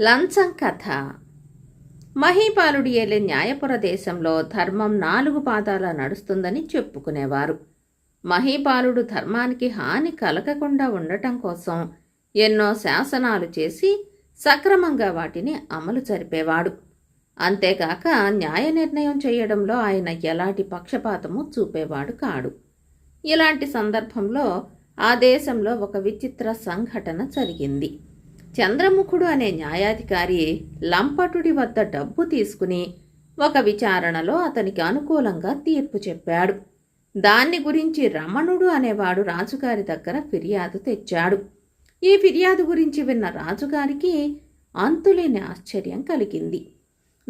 లంచం కథ. మహీపాలుడి ఏలే న్యాయపుర దేశంలో ధర్మం నాలుగు పాదాల నడుస్తుందని చెప్పుకునేవారు. మహీపాలుడు ధర్మానికి హాని కలగకుండా ఉండటం కోసం ఎన్నో శాసనాలు చేసి సక్రమంగా వాటిని అమలు జరిపేవాడు. అంతేకాక న్యాయ నిర్ణయం చేయడంలో ఆయన ఎలాంటి పక్షపాతము చూపేవాడు కాడు. ఇలాంటి సందర్భంలో ఆ దేశంలో ఒక విచిత్ర సంఘటన జరిగింది. చంద్రముఖుడు అనే న్యాయాధికారి లంపటుడి వద్ద డబ్బు తీసుకుని ఒక విచారణలో అతనికి అనుకూలంగా తీర్పు చెప్పాడు. దాన్ని గురించి రమణుడు అనేవాడు రాజుగారి దగ్గర ఫిర్యాదు తెచ్చాడు. ఈ ఫిర్యాదు గురించి విన్న రాజుగారికి అంతులేని ఆశ్చర్యం కలిగింది.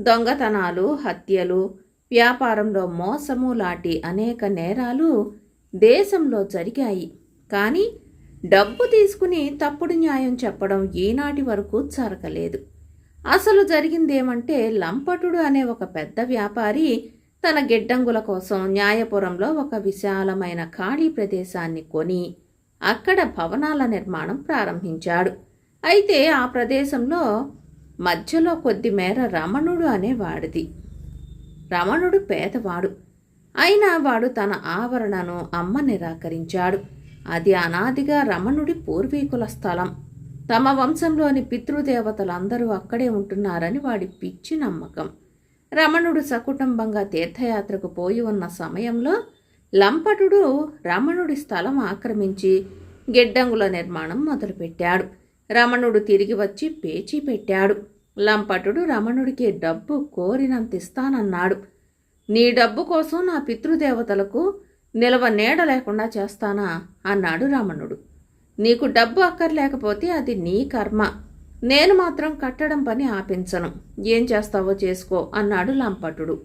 దొంగతనాలు హత్యలు వ్యాపారంలో మోసము లాంటి అనేక నేరాలు దేశంలో జరిగాయి. కానీ డబ్బు తీసుకుని తప్పుడు న్యాయం చెప్పడం ఈనాటి వరకు జరగలేదు. అసలు జరిగిందేమంటే లంపటుడు అనే ఒక పెద్ద వ్యాపారి తన గిడ్డంగుల కోసం న్యాయపురంలో ఒక విశాలమైన ఖాళీ ప్రదేశాన్ని కొని అక్కడ భవనాల నిర్మాణం ప్రారంభించాడు. అయితే ఆ ప్రదేశంలో మధ్యలో కొద్ది మేర రమణుడు అనేవాడిది రమణుడు పేదవాడు. అయినా వాడు తన ఆవరణను అమ్మ నిరాకరించాడు. అది అనాదిగా రమణుడి పూర్వీకుల స్థలం. తమ వంశంలోని పితృదేవతలందరూ అక్కడే ఉంటున్నారని వాడి పిచ్చి నమ్మకం. రమణుడు సకుటుంబంగా తీర్థయాత్రకు పోయి ఉన్న సమయంలో లంపటుడు రమణుడి స్థలం ఆక్రమించి గిడ్డంగుల నిర్మాణం మొదలుపెట్టాడు. రమణుడు తిరిగి వచ్చి పేచీ పెట్టాడు. లంపటుడు రమణుడికి డబ్బు కోరినంత ఇస్తానన్నాడు. నీ డబ్బు కోసం నా పితృదేవతలకు నిలవ నీడ లేకుండా చేస్తానా? అన్నాడు రమణుడు. నీకు డబ్బు అక్కర్లేకపోతే అది నీ కర్మ. నేను మాత్రం కట్టడం పని ఆపించను. ఏం చేస్తావో చేసుకో అన్నాడు లంపటుడు.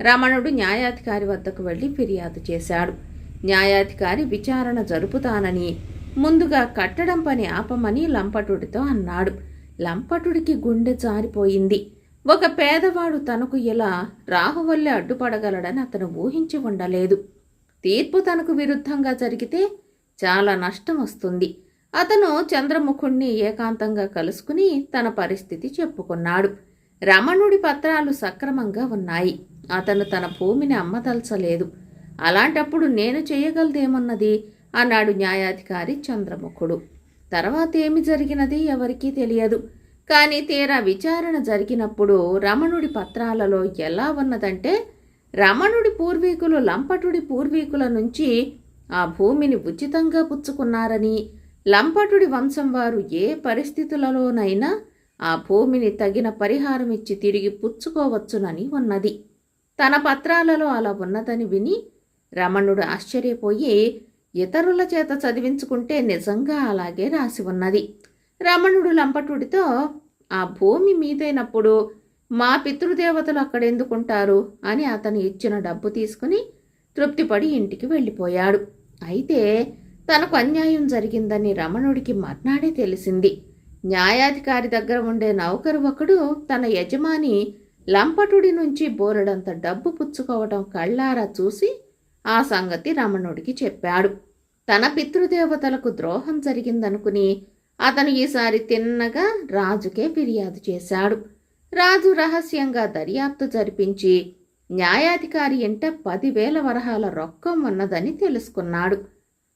రమణుడు న్యాయాధికారి వద్దకు వెళ్ళి ఫిర్యాదు చేశాడు. న్యాయాధికారి విచారణ జరుపుతానని ముందుగా కట్టడం పని ఆపమని లంపటుడితో అన్నాడు. లంపటుడికి గుండె జారిపోయింది. ఒక పేదవాడు తనకు ఇలా రాహువల్లే అడ్డుపడగలడని అతను ఊహించి ఉండలేదు. తీర్పు తనకు విరుద్ధంగా జరిగితే చాలా నష్టం వస్తుంది. అతను చంద్రముఖుణ్ణి ఏకాంతంగా కలుసుకుని తన పరిస్థితి చెప్పుకున్నాడు. రమణుడి పత్రాలు సక్రమంగా ఉన్నాయి. అతను తన భూమిని అమ్మదలచలేదు. అలాంటప్పుడు నేను చేయగలదేమన్నది? అన్నాడు న్యాయాధికారి చంద్రముఖుడు. తర్వాత ఏమి జరిగినది ఎవరికీ తెలియదు. కానీ తీరా విచారణ జరిగినప్పుడు రమణుడి పత్రాలలో ఎలా ఉన్నదంటే రమణుడి పూర్వీకులు లంపటుడి పూర్వీకుల నుంచి ఆ భూమిని ఉచితంగా పుచ్చుకున్నారని లంపటుడి వంశం వారు ఏ పరిస్థితులలోనైనా ఆ భూమిని తగిన పరిహారం ఇచ్చి తిరిగి పుచ్చుకోవచ్చునని ఉన్నది. తన పత్రాలలో అలా ఉన్నదని విని రమణుడు ఆశ్చర్యపోయి ఇతరుల చేత చదివించుకుంటే నిజంగా అలాగే రాసి ఉన్నది. రమణుడు లంపటుడితో ఆ భూమి మీదైనప్పుడు మా పితృదేవతలు అక్కడెందుకుంటారు అని అతను ఇచ్చిన డబ్బు తీసుకుని తృప్తిపడి ఇంటికి వెళ్ళిపోయాడు. అయితే తనకు అన్యాయం జరిగిందని రమణుడికి మర్నాడే తెలిసింది. న్యాయాధికారి దగ్గర ఉండే నౌకరు ఒకడు తన యజమాని లంపటుడి నుంచి బోరెడంత డబ్బు పుచ్చుకోవటం కళ్ళారా చూసి ఆ సంగతి రమణుడికి చెప్పాడు. తన పితృదేవతలకు ద్రోహం జరిగిందనుకుని అతను ఈసారి తిన్నగా రాజుకే ఫిర్యాదు చేశాడు. రాజు రహస్యంగా దర్యాప్తు జరిపించి న్యాయాధికారి ఇంట పదివేల వరహాల రొక్కం ఉన్నదని తెలుసుకున్నాడు.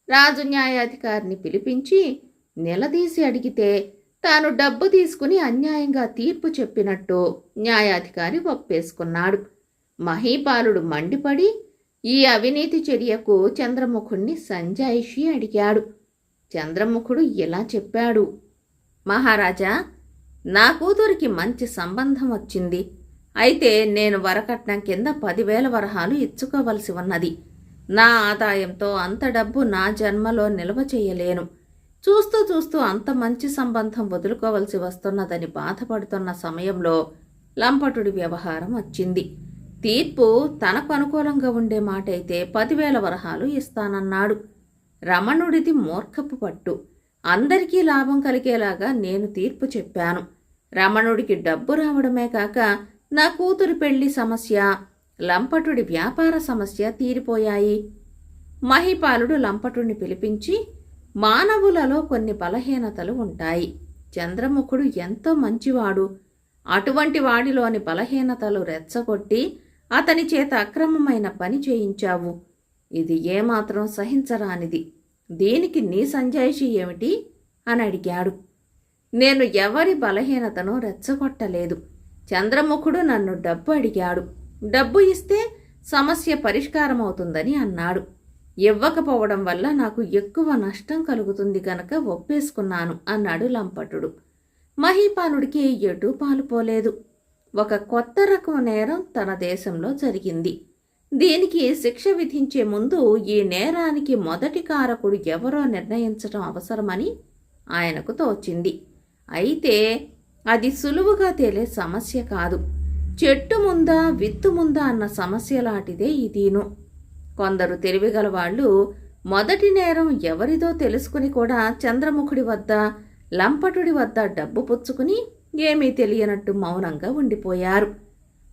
రాజు న్యాయాధికారిని పిలిపించి నిలదీసి అడిగితే తాను డబ్బు తీసుకుని అన్యాయంగా తీర్పు చెప్పినట్టు న్యాయాధికారి ఒప్పేసుకున్నాడు. మహీపాలుడు మండిపడి ఈ అవినీతి చర్యకు చంద్రముఖుణ్ణి సంజాయిషి అడిగాడు. చంద్రముఖుడు ఇలా చెప్పాడు. మహారాజా నా కూతురికి మంచి సంబంధం వచ్చింది. అయితే నేను వరకట్నం కింద పదివేల వరహాలు ఇచ్చుకోవలసి ఉన్నది. నా ఆదాయంతో అంత డబ్బు నా జన్మలో నిల్వ చేయలేను. చూస్తూ చూస్తూ అంత మంచి సంబంధం వదులుకోవలసి వస్తున్నదని బాధపడుతున్న సమయంలో లంపటుడి వ్యవహారం వచ్చింది. తీర్పు తనకు అనుకూలంగా ఉండే మాట అయితే పదివేల వరహాలు ఇస్తానన్నాడు. రమణుడిది మూర్ఖపు పట్టు. అందరికీ లాభం కలిగేలాగా నేను తీర్పు చెప్పాను. రమణుడికి డబ్బు రావడమే కాక నా కూతురు పెళ్ళి సమస్య లంపటుడి వ్యాపార సమస్య తీరిపోయాయి. మహిపాలుడు లంపటుడిని పిలిపించి మానవులలో కొన్ని బలహీనతలు ఉంటాయి. చంద్రముఖుడు ఎంతో మంచివాడు. అటువంటి వాడిలోని బలహీనతలు రెచ్చగొట్టి అతని చేత అక్రమమైన పని చేయించావు. ఇది ఏమాత్రం సహించరానిది. దీనికి నీ సంజాయిషి ఏమిటి? అని అడిగాడు. నేను ఎవరి బలహీనతను రెచ్చగొట్టలేదు. చంద్రముఖుడు నన్ను డబ్బు అడిగాడు. డబ్బు ఇస్తే సమస్య పరిష్కారమవుతుందని అన్నాడు. ఇవ్వకపోవడం వల్ల నాకు ఎక్కువ నష్టం కలుగుతుంది గనక ఒప్పేసుకున్నాను అన్నాడు లంపటుడు. మహీపాలుడికి ఎటూ పాలుపోలేదు ఒక కొత్త రకం నేరం తన దేశంలో జరిగింది. దీనికి శిక్ష విధించే ముందు ఈ నేరానికి మొదటి కారకుడు ఎవరో నిర్ణయించడం అవసరమని ఆయనకు తోచింది. అయితే అది సులువుగా తేలే సమస్య కాదు. చెట్టు ముందా విత్తు ముందా అన్న సమస్య లాంటిదే ఇదీను కొందరు తెలివిగల వాళ్ళు మొదటి నేరం ఎవరిదో తెలుసుకుని కూడా చంద్రముఖుడి వద్ద లంపటుడి వద్ద డబ్బు పుచ్చుకుని ఏమీ తెలియనట్టు మౌనంగా ఉండిపోయారు.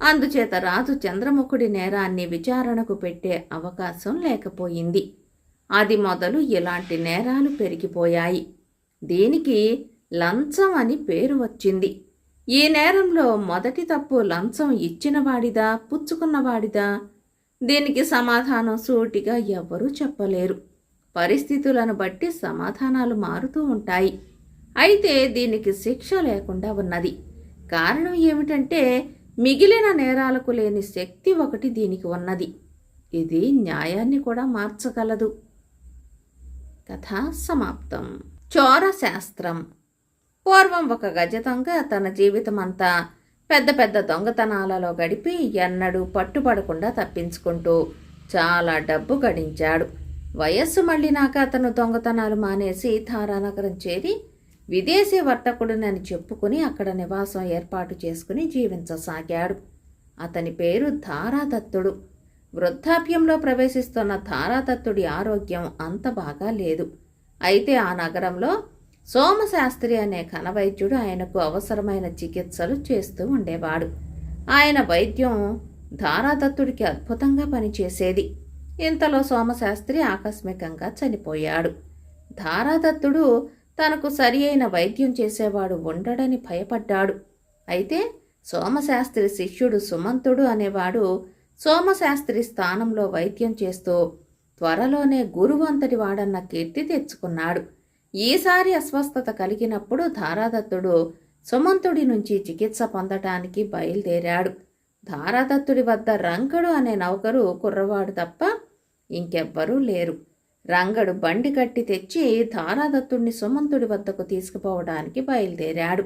అందుచేత రాజు చంద్రముఖుడి నేరాన్ని విచారణకు పెట్టే అవకాశం లేకపోయింది. అది మొదలు ఇలాంటి నేరాలు పెరిగిపోయాయి. దీనికి లంచం అని పేరు వచ్చింది. ఈ నేరంలో మొదటి తప్పు లంచం ఇచ్చినవాడిదా పుచ్చుకున్నవాడిదా? దీనికి సమాధానం సూటిగా ఎవ్వరూ చెప్పలేరు. పరిస్థితులను బట్టి సమాధానాలు మారుతూ ఉంటాయి. అయితే దీనికి శిక్ష లేకుండా ఉన్నది. కారణం ఏమిటంటే మిగిలిన నేరాలకు లేని శక్తి ఒకటి దీనికి ఉన్నది. ఇది న్యాయాన్ని కూడా మార్చగలదు. కథ సమాప్తం. చోర శాస్త్రం పూర్వం ఒక గజ దొంగ తన జీవితమంతా పెద్ద పెద్ద దొంగతనాలలో గడిపి ఎన్నడూ పట్టుపడకుండా తప్పించుకుంటూ చాలా డబ్బు గడించాడు. వయస్సు మళ్ళినాక అతను దొంగతనాలు మానేసి తారానగరం చేరి విదేశీ వర్తకుడినని చెప్పుకుని అక్కడ నివాసం ఏర్పాటు చేసుకుని జీవించసాగాడు. అతని పేరు ధారాదత్తుడు. వృద్ధాప్యంలో ప్రవేశిస్తున్న ధారాదత్తుడి ఆరోగ్యం అంత బాగా లేదు. అయితే ఆ నగరంలో సోమశాస్త్రి అనే ఘనవైద్యుడు ఆయనకు అవసరమైన చికిత్సలు చేస్తూ ఉండేవాడు. ఆయన వైద్యం ధారాదత్తుడికి అద్భుతంగా పనిచేసేది. ఇంతలో సోమశాస్త్రి ఆకస్మికంగా చనిపోయాడు. ధారాదత్తుడు తనకు సరి అయిన వైద్యం చేసేవాడు ఉండడని భయపడ్డాడు. అయితే సోమశాస్త్రి శిష్యుడు సుమంతుడు అనేవాడు సోమశాస్త్రి స్థానంలో వైద్యం చేస్తూ త్వరలోనే గురువంతటి వాడన్న కీర్తి తెచ్చుకున్నాడు. ఈసారి అస్వస్థత కలిగినప్పుడు ధారాదత్తుడు సుమంతుడి నుంచి చికిత్స పొందటానికి బయలుదేరాడు. ధారాదత్తుడి వద్ద రంగడు అనే నౌకరు కుర్రవాడు తప్ప ఇంకెవ్వరూ లేరు. రంగడు బండి కట్టి తెచ్చి ధారాదత్తుడిని సుమంతుడి వద్దకు తీసుకుపోవడానికి బయలుదేరాడు.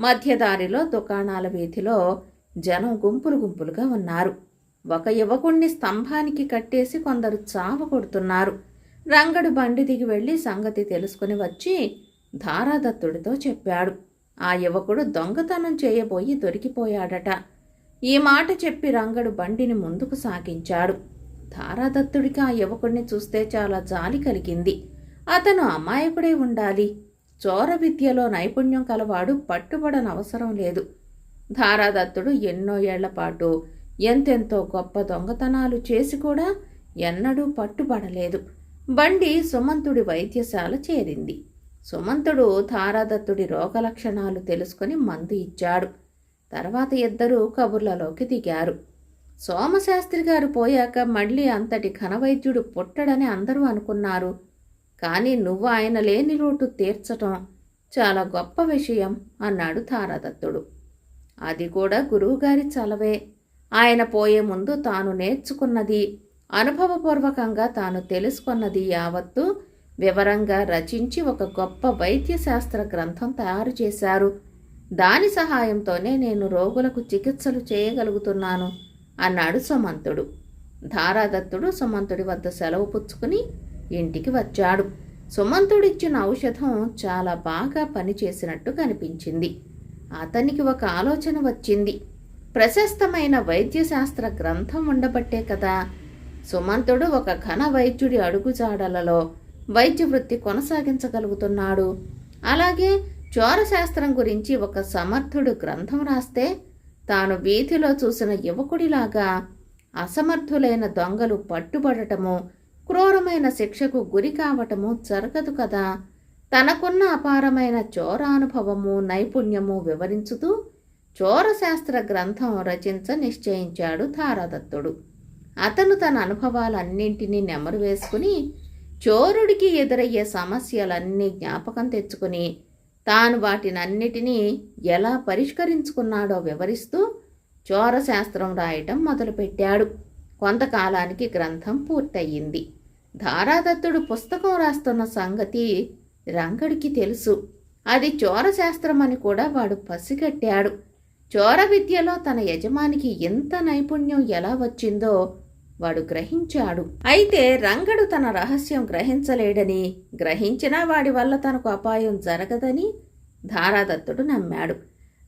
మధ్యదారిలో దుకాణాల వీధిలో జనం గుంపులు గుంపులుగా ఉన్నారు. ఒక యువకుణ్ణి స్తంభానికి కట్టేసి కొందరు చావ కొడుతున్నారు. రంగడు బండి దిగి వెళ్ళి సంగతి తెలుసుకుని వచ్చి ధారాదత్తుడితో చెప్పాడు. ఆ యువకుడు దొంగతనం చేయబోయి దొరికిపోయాడట. ఈ మాట చెప్పి రంగడు బండిని ముందుకు సాగించాడు. ధారాదత్తుడికి ఆ యువకుడిని చూస్తే చాలా జాలి కలిగింది. అతను అమాయకుడే ఉండాలి. చోర విద్యలో నైపుణ్యం కలవాడు పట్టుబడనవసరం లేదు. ధారాదత్తుడు ఎన్నో ఏళ్ళపాటు ఎంతెంతో గొప్ప దొంగతనాలు చేసి కూడా ఎన్నడూ పట్టుబడలేదు. బండి సుమంతుడి వైద్యశాల చేరింది. సుమంతుడు ధారాదత్తుడి రోగలక్షణాలు తెలుసుకుని మందు ఇచ్చాడు. తర్వాత ఇద్దరూ కబుర్లలోకి దిగారు. సోమశాస్త్రి గారు పోయాక మళ్ళీ అంతటి ఘనవైద్యుడు పుట్టడని అందరూ అనుకున్నారు. కానీ నువ్వు ఆయన లేని లోటు తీర్చటం చాలా గొప్ప విషయం అన్నాడు తారాదత్తుడు. అది కూడా గురువుగారి చలవే. ఆయన పోయే ముందు తాను నేర్చుకున్నది అనుభవపూర్వకంగా తాను తెలుసుకున్నది యావత్తు వివరంగా రచించి ఒక గొప్ప వైద్యశాస్త్ర గ్రంథం తయారు చేశారు. దాని సహాయంతోనే నేను రోగులకు చికిత్సలు చేయగలుగుతున్నాను అన్నాడు సుమంతుడు. ధారాదత్తుడు సుమంతుడి వద్ద సెలవు పుచ్చుకుని ఇంటికి వచ్చాడు. సుమంతుడిచ్చిన ఔషధం చాలా బాగా పనిచేసినట్టు కనిపించింది. అతనికి ఒక ఆలోచన వచ్చింది. ప్రశస్తమైన వైద్యశాస్త్ర గ్రంథం ఉండబట్టే కదా సుమంతుడు ఒక ఘన వైద్యుడి అడుగుజాడలలో వైద్య వృత్తి కొనసాగించగలుగుతున్నాడు. అలాగే చోరశాస్త్రం గురించి ఒక సమర్థుడు గ్రంథం రాస్తే తాను వీధిలో చూసిన యువకుడిలాగా అసమర్థులైన దొంగలు పట్టుబడటము క్రూరమైన శిక్షకు గురి కావటము జరగదు కదా. తనకున్న అపారమైన చోరానుభవము నైపుణ్యము వివరించుతూ చోరశాస్త్ర గ్రంథం రచించ నిశ్చయించాడు తారాదత్తుడు. అతను తన అనుభవాలన్నింటినీ నెమరు వేసుకుని చోరుడికి ఎదురయ్యే సమస్యలన్నీ జ్ఞాపకం తెచ్చుకుని తాను వాటినన్నిటినీ ఎలా పరిష్కరించుకున్నాడో వివరిస్తూ చోరశాస్త్రం రాయటం మొదలుపెట్టాడు. కొంతకాలానికి గ్రంథం పూర్తయింది. ధారాదత్తుడు పుస్తకం రాస్తున్న సంగతి రంగడికి తెలుసు. అది చోరశాస్త్రం అని కూడా వాడు పసిగట్టాడు. చోర విద్యలో తన యజమానికి ఎంత నైపుణ్యం ఎలా వచ్చిందో వాడు గ్రహించాడు. అయితే రంగడు తన రహస్యం గ్రహించలేడని గ్రహించినా వాడి వల్ల తనకు అపాయం జరగదని ధారాదత్తుడు నమ్మాడు.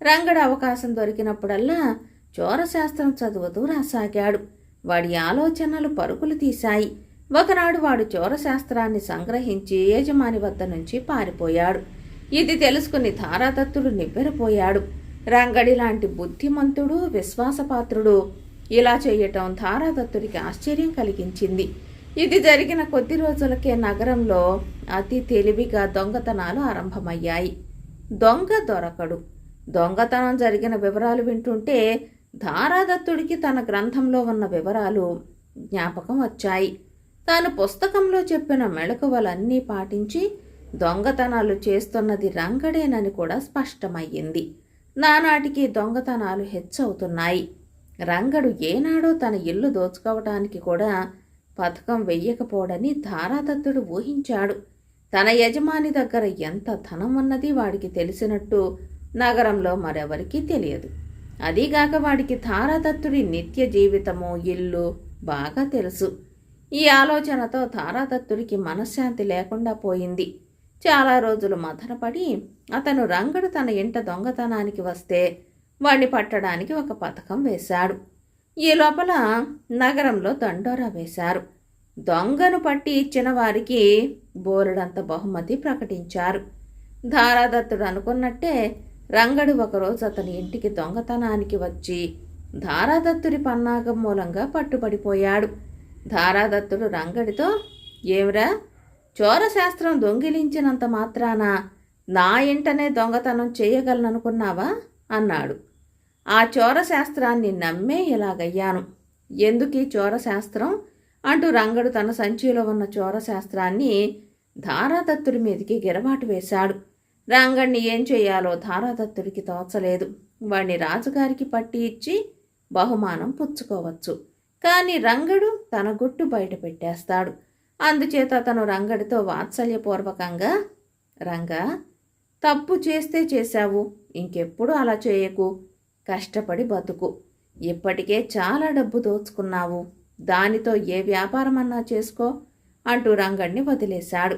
రంగడు అవకాశం దొరికినప్పుడల్లా చోరశాస్త్రం చదువుతూ రాసాగాడు. వాడి ఆలోచనలు పరుగులు తీశాయి. ఒకనాడు వాడు చోరశాస్త్రాన్ని సంగ్రహించి యజమాని వద్ద నుంచి పారిపోయాడు. ఇది తెలుసుకుని ధారాదత్తుడు నివ్వెరపోయాడు. రంగడి లాంటి బుద్ధిమంతుడు విశ్వాసపాత్రుడు ఇలా చేయటం ధారాదత్తుడికి ఆశ్చర్యం కలిగించింది. ఇది జరిగిన కొద్ది రోజులకే నగరంలో అతి తెలివిగా దొంగతనాలు ఆరంభమయ్యాయి. దొంగ దొరకడు. దొంగతనం జరిగిన వివరాలు వింటుంటే ధారాదత్తుడికి తన గ్రంథంలో ఉన్న వివరాలు జ్ఞాపకం వచ్చాయి. తాను పుస్తకంలో చెప్పిన మెళకువలన్నీ పాటించి దొంగతనాలు చేస్తున్నది రంగడేనని కూడా స్పష్టమయ్యింది. నానాటికి దొంగతనాలు హెచ్చవుతున్నాయి. రంగడు ఏనాడో తన ఇల్లు దోచుకోవటానికి కూడా పథకం వెయ్యకపోడని ధారాదత్తుడు ఊహించాడు. తన యజమాని దగ్గర ఎంత ధనం ఉన్నది వాడికి తెలిసినట్టు నగరంలో మరెవరికీ తెలియదు. అదీగాక వాడికి తారాదత్తుడి నిత్య జీవితము ఇల్లు బాగా తెలుసు. ఈ ఆలోచనతో తారాదత్తుడికి మనశ్శాంతి లేకుండా పోయింది. చాలా రోజులు మదనపడి అతను రంగడు తన ఇంట దొంగతనానికి వస్తే వాణ్ణి పట్టడానికి ఒక పథకం వేశాడు. ఈ లోపల నగరంలో దండోరా వేశారు. దొంగను పట్టి ఇచ్చిన వారికి బోలెడంత బహుమతి ప్రకటించారు. ధారాదత్తుడు అనుకున్నట్టే రంగడు ఒకరోజు అతని ఇంటికి దొంగతనానికి వచ్చి ధారాదత్తుడి పన్నాగం మూలంగా పట్టుబడిపోయాడు. ధారాదత్తుడు రంగడితో ఏమిరా? చోరశాస్త్రం దొంగిలించినంత మాత్రాన నా ఇంటనే దొంగతనం చేయగలననుకున్నావా? అన్నాడు. ఆ చోరశాస్త్రాన్ని నమ్మే ఇలాగయ్యాను. ఎందుకీ చోరశాస్త్రం? అంటూ రంగడు తన సంచిలో ఉన్న చోరశాస్త్రాన్ని ధారాదత్తుడి మీదకి గిరబాటు వేశాడు. రంగడిని ఏం చేయాలో ధారాదత్తుడికి తోచలేదు. వాణ్ణి రాజుగారికి పట్టి ఇచ్చి బహుమానం పుచ్చుకోవచ్చు. కానీ రంగడు తన గుట్టు బయట పెట్టేస్తాడు. అందుచేత అతను రంగడితో వాత్సల్యపూర్వకంగా రంగా తప్పు చేస్తే చేశావు. ఇంకెప్పుడు అలా చేయకు. కష్టపడి బతుకు. ఇప్పటికే చాలా డబ్బు దోచుకున్నావు. దానితో ఏ వ్యాపారమన్నా చేసుకో అంటూ రంగడిని వదిలేశాడు.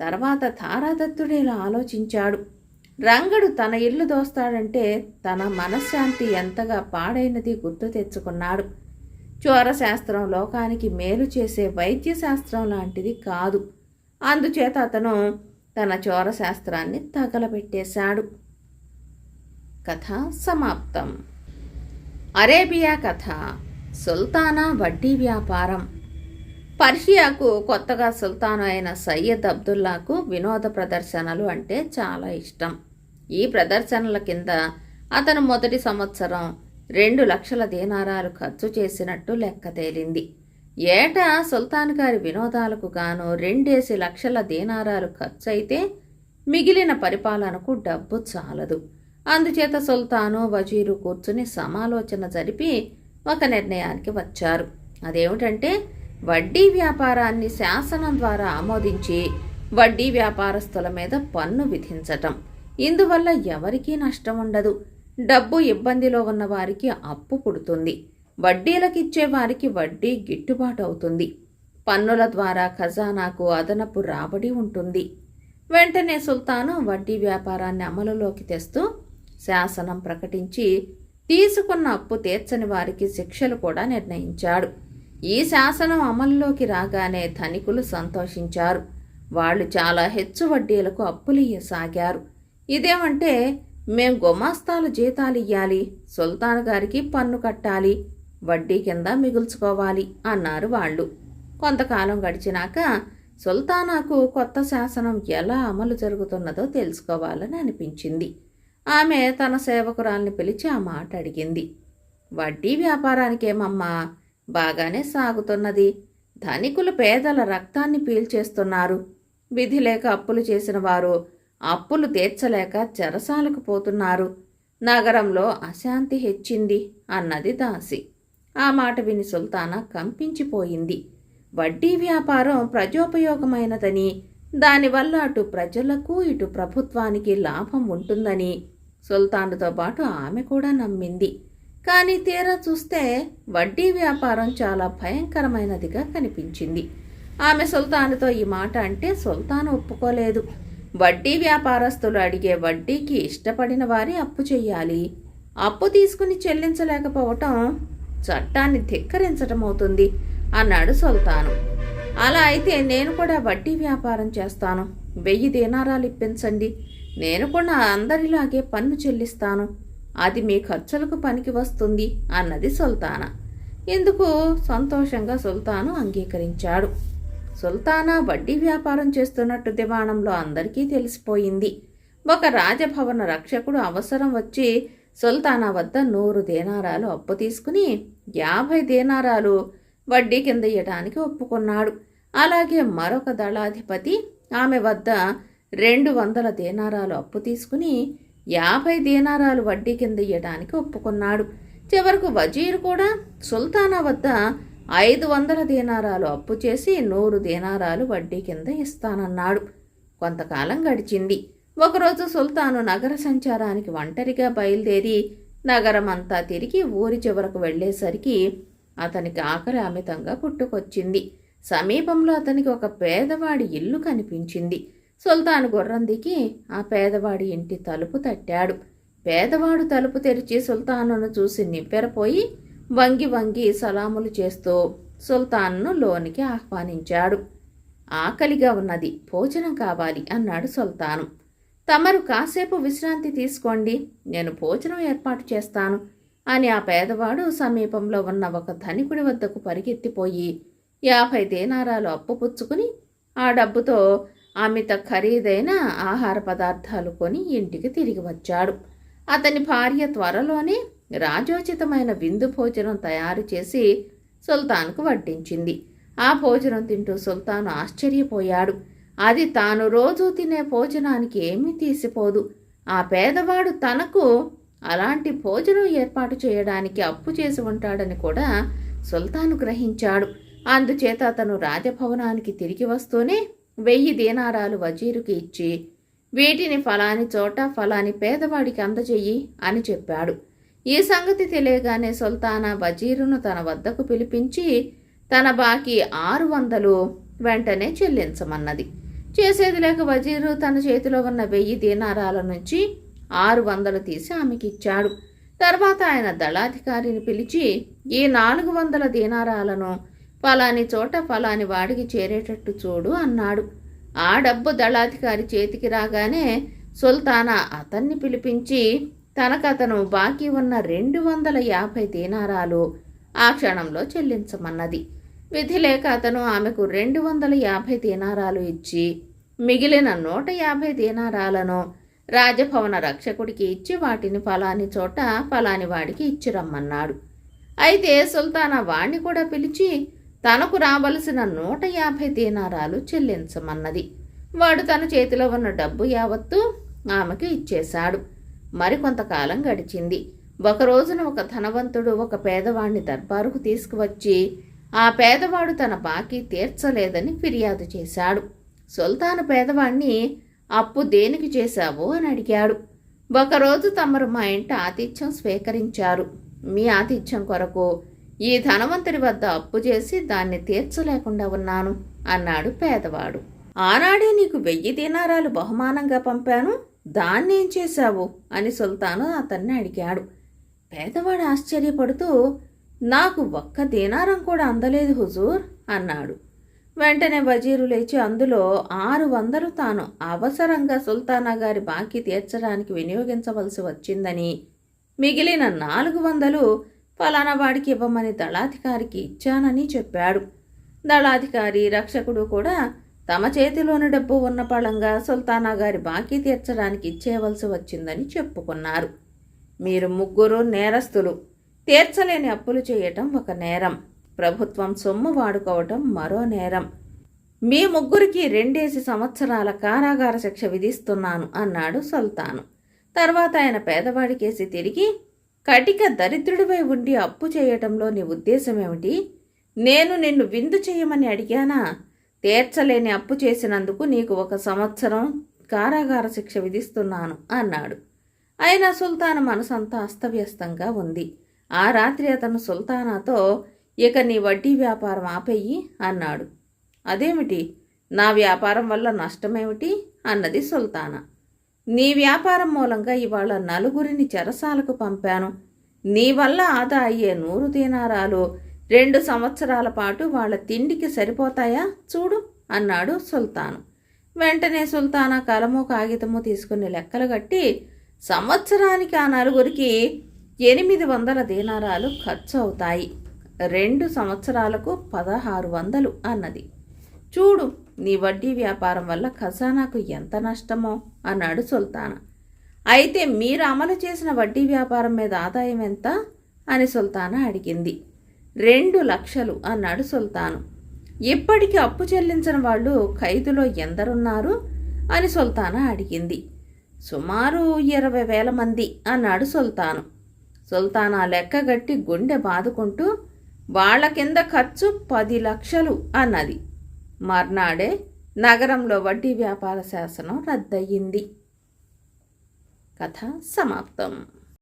తర్వాత తారాదత్తుడు ఇలా ఆలోచించాడు. రంగడు తన ఇల్లు దోస్తాడంటే తన మనశ్శాంతి ఎంతగా పాడైనది గుర్తు తెచ్చుకున్నాడు. చోరశాస్త్రం లోకానికి మేలు చేసే వైద్యశాస్త్రం లాంటిది కాదు. అందుచేత అతను తన చోరశాస్త్రాన్ని తగలబెట్టేశాడు. కథ సమాప్తం. అరేబియా కథ సుల్తానా వడ్డీ వ్యాపారం. పర్షియాకు కొత్తగా సుల్తాను అయిన సయ్యద్ అబ్దుల్లాకు వినోద ప్రదర్శనలు అంటే చాలా ఇష్టం. ఈ ప్రదర్శనల కింద అతను మొదటి సంవత్సరం రెండు లక్షల దీనారాలు ఖర్చు చేసినట్టు లెక్క తేలింది. ఏటా సుల్తాన్ గారి వినోదాలకు గాను రెండేసి లక్షల దీనారాలు ఖర్చయితే మిగిలిన పరిపాలనకు డబ్బు చాలదు. అందుచేత సుల్తాను వజీరు కూర్చుని సమాలోచన జరిపి ఒక నిర్ణయానికి వచ్చారు. అదేమిటంటే వడ్డీ వ్యాపారాన్ని శాసనం ద్వారా ఆమోదించి వడ్డీ వ్యాపారస్తుల మీద పన్ను విధించటం. ఇందువల్ల ఎవరికీ నష్టం ఉండదు. డబ్బు ఇబ్బందిలో ఉన్న వారికి అప్పు పుడుతుంది. వడ్డీలకిచ్చే వారికి వడ్డీ గిట్టుబాటు అవుతుంది. పన్నుల ద్వారా ఖజానాకు అదనపు రాబడి ఉంటుంది. వెంటనే సుల్తాను వడ్డీ వ్యాపారాన్ని అమలులోకి తెస్తూ శాసనం ప్రకటించి తీసుకున్న అప్పు తీర్చని వారికి శిక్షలు కూడా నిర్ణయించాడు. ఈ శాసనం అమల్లోకి రాగానే ధనికులు సంతోషించారు. వాళ్ళు చాలా హెచ్చు వడ్డీలకు అప్పులు ఇయ్యసాగారు ఇదేమంటే మేం గుమాస్తాలు జీతాలు ఇయ్యాలి సుల్తాన్ గారికి పన్ను కట్టాలి వడ్డీ కింద మిగుల్చుకోవాలి అన్నారు వాళ్ళు. కొంతకాలం గడిచినాక సుల్తానాకు కొత్త శాసనం ఎలా అమలు జరుగుతున్నదో తెలుసుకోవాలని అనిపించింది. ఆమె తన సేవకురాల్ని పిలిచి ఆ మాట అడిగింది. వడ్డీ వ్యాపారానికేమమ్మా? బాగానే సాగుతున్నది. ధనికులు పేదల రక్తాన్ని పీల్చేస్తున్నారు. విధి లేక అప్పులు చేసిన వారు అప్పులు తీర్చలేక చెరసాలకు పోతున్నారు. నగరంలో అశాంతి హెచ్చింది అన్నది దాసి. ఆ మాట విని సుల్తానా కంపించిపోయింది. వడ్డీ వ్యాపారం ప్రజోపయోగమైనదని దానివల్ల అటు ప్రజలకు ఇటు ప్రభుత్వానికి లాభం ఉంటుందని సుల్తానుతో పాటు ఆమె కూడా నమ్మింది. కానీ తీరా చూస్తే వడ్డీ వ్యాపారం చాలా భయంకరమైనదిగా కనిపించింది. ఆమె సుల్తానుతో ఈ మాట అంటే సుల్తాన్ ఒప్పుకోలేదు. వడ్డీ వ్యాపారస్తులు అడిగే వడ్డీకి ఇష్టపడిన వారి అప్పు చెయ్యాలి. అప్పు తీసుకుని చెల్లించలేకపోవటం చట్టాన్ని ధిక్కరించటం అవుతుంది అన్నాడు సుల్తాను. అలా అయితే నేను కూడా వడ్డీ వ్యాపారం చేస్తాను. వెయ్యి దీనారాలు ఇప్పించండి. నేను కూడా అందరిలాగే పన్ను చెల్లిస్తాను. అది మీ ఖర్చులకు పనికి వస్తుంది అన్నది సుల్తానా. ఇందుకు సంతోషంగా సుల్తాను అంగీకరించాడు. సుల్తానా వడ్డీ వ్యాపారం చేస్తున్నట్టు దివాణంలో అందరికీ తెలిసిపోయింది. ఒక రాజభవన రక్షకుడు అవసరం వచ్చి సుల్తానా వద్ద నూరు దేనారాలు అప్పు తీసుకుని యాభై దేనారాలు వడ్డీ కింద ఇయ్యడానికి ఒప్పుకున్నాడు. అలాగే మరొక దళాధిపతి ఆమె వద్ద రెండు వందల దేనారాలు అప్పు తీసుకుని యాభై దేనారాలు వడ్డీ కింద ఇయ్యడానికి ఒప్పుకున్నాడు. చివరకు వజీర్ కూడా సుల్తానా వద్ద ఐదు వందల దీనారాలు అప్పు చేసి నూరు దీనారాలు వడ్డీ కింద ఇస్తానన్నాడు. కొంతకాలం గడిచింది. ఒకరోజు సుల్తాను నగర సంచారానికి ఒంటరిగా బయలుదేరి నగరమంతా తిరిగి ఊరి చివరకు వెళ్ళేసరికి అతనికి ఆకలి అమితంగా పుట్టుకొచ్చింది. సమీపంలో అతనికి ఒక పేదవాడి ఇల్లు కనిపించింది. సుల్తాన్ గుర్రం దిగి ఆ పేదవాడి ఇంటి తలుపు తట్టాడు. పేదవాడు తలుపు తెరిచి సుల్తానును చూసి నివ్వెరపోయి వంగి వంగి సలాములు చేస్తూ సుల్తాన్ను లోనికి ఆహ్వానించాడు. ఆకలిగా ఉన్నది భోజనం కావాలి అన్నాడు సుల్తాను. తమరు కాసేపు విశ్రాంతి తీసుకోండి నేను భోజనం ఏర్పాటు చేస్తాను. అని ఆ పేదవాడు సమీపంలో ఉన్న ఒక ధనికుడి వద్దకు పరిగెత్తిపోయి యాభై దేనారాలు అప్పు పుచ్చుకుని ఆ డబ్బుతో అమిత ఖరీదైన ఆహార పదార్థాలు కొని ఇంటికి తిరిగి వచ్చాడు. అతని భార్య త్వరలోనే రాజోచితమైన విందు భోజనం తయారు చేసి సుల్తాన్కు వడ్డించింది. ఆ భోజనం తింటూ సుల్తాను ఆశ్చర్యపోయాడు. అది తాను రోజూ తినే భోజనానికి ఏమీ తీసిపోదు. ఆ పేదవాడు తనకు అలాంటి భోజనం ఏర్పాటు చేయడానికి అప్పు చేసి ఉంటాడని కూడా సుల్తాను గ్రహించాడు. అందుచేత అతను రాజభవనానికి తిరిగి వస్తూనే వెయ్యి దీనారాలు వజీరుకి ఇచ్చి వీటిని ఫలాని చోట ఫలాని పేదవాడికి అందజెయ్యి అని చెప్పాడు. ఈ సంగతి తెలియగానే సుల్తానా వజీరును తన వద్దకు పిలిపించి తన బాకీ ఆరు వందలు వెంటనే చెల్లించమన్నది. చేసేది లేక వజీరు తన చేతిలో ఉన్న వెయ్యి దీనారాల నుంచి ఆరు వందలు తీసి ఆమెకి ఇచ్చాడు తర్వాత ఆయన దళాధికారిని పిలిచి ఈ నాలుగు వందల దీనారాలను ఫలాని చోట ఫలాని వాడికి చేరేటట్టు చూడు అన్నాడు. ఆ డబ్బు దళాధికారి చేతికి రాగానే సుల్తానా అతన్ని పిలిపించి తనకతను బాకీ ఉన్న రెండు వందల యాభై దీనారాలు ఆ క్షణంలో చెల్లించమన్నది. విధి లేక అతను ఆమెకు రెండు వందల యాభై దీనారాలు ఇచ్చి మిగిలిన నూట యాభై దీనారాలను రాజభవన రక్షకుడికి ఇచ్చి వాటిని ఫలాని చోట ఫలాని వాడికి ఇచ్చి రమ్మన్నాడు. అయితే సుల్తానా వాణ్ణి కూడా పిలిచి తనకు రావలసిన నూట యాభై దీనారాలు చెల్లించమన్నది. వాడు తన చేతిలో ఉన్న డబ్బు యావత్తు ఆమెకు ఇచ్చేశాడు. మరికొంతకాలం గడిచింది. ఒక రోజున ఒక ధనవంతుడు ఒక పేదవాడిని దర్బారుకు తీసుకువచ్చి ఆ పేదవాడు తన బాకీ తీర్చలేదని ఫిర్యాదు చేశాడు. సుల్తాను పేదవాణ్ణి అప్పు దేనికి చేశావు అని అడిగాడు. ఒకరోజు తమరు మా ఇంట ఆతిథ్యం స్వీకరించారు. మీ ఆతిథ్యం కొరకు ఈ ధనవంతుడి వద్ద అప్పు చేసి దాన్ని తీర్చలేకుండా ఉన్నాను అన్నాడు పేదవాడు. ఆనాడే నీకు వెయ్యి దీనారాలు బహుమానంగా పంపాను దాన్నేం చేశావు అని సుల్తాను అతన్ని అడిగాడు. పేదవాడు ఆశ్చర్యపడుతూ నాకు ఒక్క దీనారం కూడా అందలేదు హుజూర్ అన్నాడు. వెంటనే వజీరు లేచి అందులో ఆరు వందలు తాను అవసరంగా సుల్తానా గారి బాకీ తీర్చడానికి వినియోగించవలసి వచ్చిందని మిగిలిన నాలుగు వందలు ఫలానా వాడికి ఇవ్వమని దళాధికారికి ఇచ్చానని చెప్పాడు. దళాధికారి రక్షకుడు కూడా తమ చేతిలోని డబ్బు ఉన్న పళంగా సుల్తానా గారి బాకీ తీర్చడానికి ఇచ్చేయవలసి వచ్చిందని చెప్పుకున్నారు. మీరు ముగ్గురు నేరస్తులు. తీర్చలేని అప్పులు చేయటం ఒక నేరం. ప్రభుత్వం సొమ్ము వాడుకోవటం మరో నేరం. మీ ముగ్గురికి రెండేసి సంవత్సరాల కారాగార శిక్ష విధిస్తున్నాను అన్నాడు సుల్తాను. తర్వాత ఆయన పేదవాడికేసి తిరిగి కటిక దరిద్రుడిపై ఉండి అప్పు చేయటంలో నీ ఉద్దేశమేమిటి? నేను నిన్ను విందు చేయమని అడిగానా? తీర్చలేని అప్పు చేసినందుకు నీకు ఒక సంవత్సరం కారాగార శిక్ష విధిస్తున్నాను అన్నాడు. అయినా సుల్తాన్ మనసంతా అస్తవ్యస్తంగా ఉంది. ఆ రాత్రి అతను సుల్తానాతో ఇక నీ వడ్డీ వ్యాపారం ఆపేయి అన్నాడు. అదేమిటి? నా వ్యాపారం వల్ల నష్టమేమిటి? అన్నది సుల్తానా. నీ వ్యాపారం మూలంగా ఇవాళ నలుగురిని చెరసాలకు పంపాను. నీ వల్ల ఆదా అయ్యే నూరు దీనారాలు రెండు సంవత్సరాల పాటు వాళ్ళ తిండికి సరిపోతాయా? చూడు అన్నాడు సుల్తాను. వెంటనే సుల్తానా కలము కాగితము తీసుకుని లెక్కలు కట్టి సంవత్సరానికి ఆ నలుగురికి ఎనిమిది వందల దీనారాలు ఖర్చు అవుతాయి. రెండు సంవత్సరాలకు పదహారు వందలు అన్నది. చూడు నీ వడ్డీ వ్యాపారం వల్ల ఖజానాకు ఎంత నష్టమో అన్నాడు సుల్తానా. అయితే మీరు అమలు చేసిన వడ్డీ వ్యాపారం మీద ఆదాయం ఎంత? అని సుల్తానా అడిగింది. రెండు లక్షలు అన్నాడు సుల్తాను. ఇప్పటికి అప్పు చెల్లించిన వాళ్ళు ఖైదులో ఎందరున్నారు? అని సుల్తానా అడిగింది. సుమారు ఇరవై వేల మంది అన్నాడు సుల్తాను. సుల్తానా లెక్కగట్టి గుండె బాదుకుంటూ వాళ్ళ కింద ఖర్చు పది లక్షలు అన్నది. మర్నాడే నగరంలో వడ్డీ వ్యాపార శాసనం రద్దయింది. కథ సమాప్తం.